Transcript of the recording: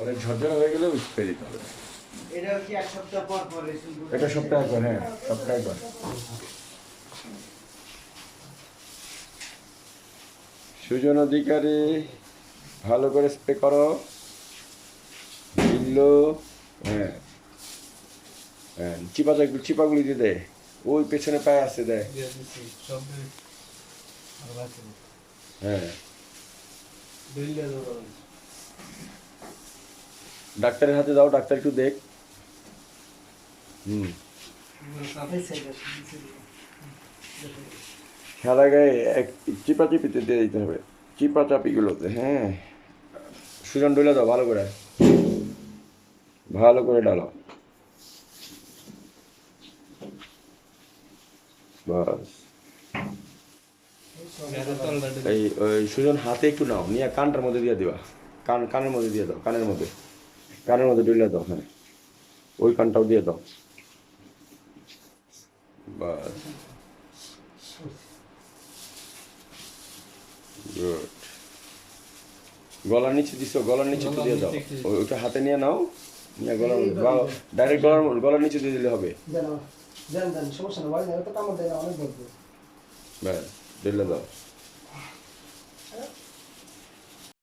অনেক ঝরঝরা হয়ে গেলে স্প্রে দিতে হবে। এটা সপ্তাহ পর পর একবার হ্যাঁ সপ্তাহে একবার সুজন অধিকারী ভালো করে স্প্রে করো। দিল্লো হ্যাঁ হ্যাঁ চিপা চিপাগুলি দিয়ে দে। ওই পেছনে পায়ে আসছে দেয় হ্যাঁ। বিল্লে দাও ডাক্তারের হাতে দাও, ডাক্তার একটু দেখ। হুম। গায়ে এক দিয়ে দিতে হবে। হ্যাঁ। সুজন দাও, ভালো করে। ভালো করে ডালো বাস। এই সুজন, হাতে একটু নাও। নিয়ে কানটার মধ্যে দিয়ে দিবা। কান, কানের মধ্যে দিয়ে দাও, কানের মধ্যে। কানের মধ্যে ডলে দাও হ্যাঁ। ওই কানটাও দিয়ে দাও। বাস। গুড গলার নিচে দিছো গলার নিচে তো দিয়ে দাও। ওইটা হাতে নিয়ে নাও। নিয়ে গলার ডাইরেক্ট গলার গলার নিচে দিয়ে দিলে হবে। সমস্যা তো কামড় দেয় অনেক ব্যাস দিলে দাও।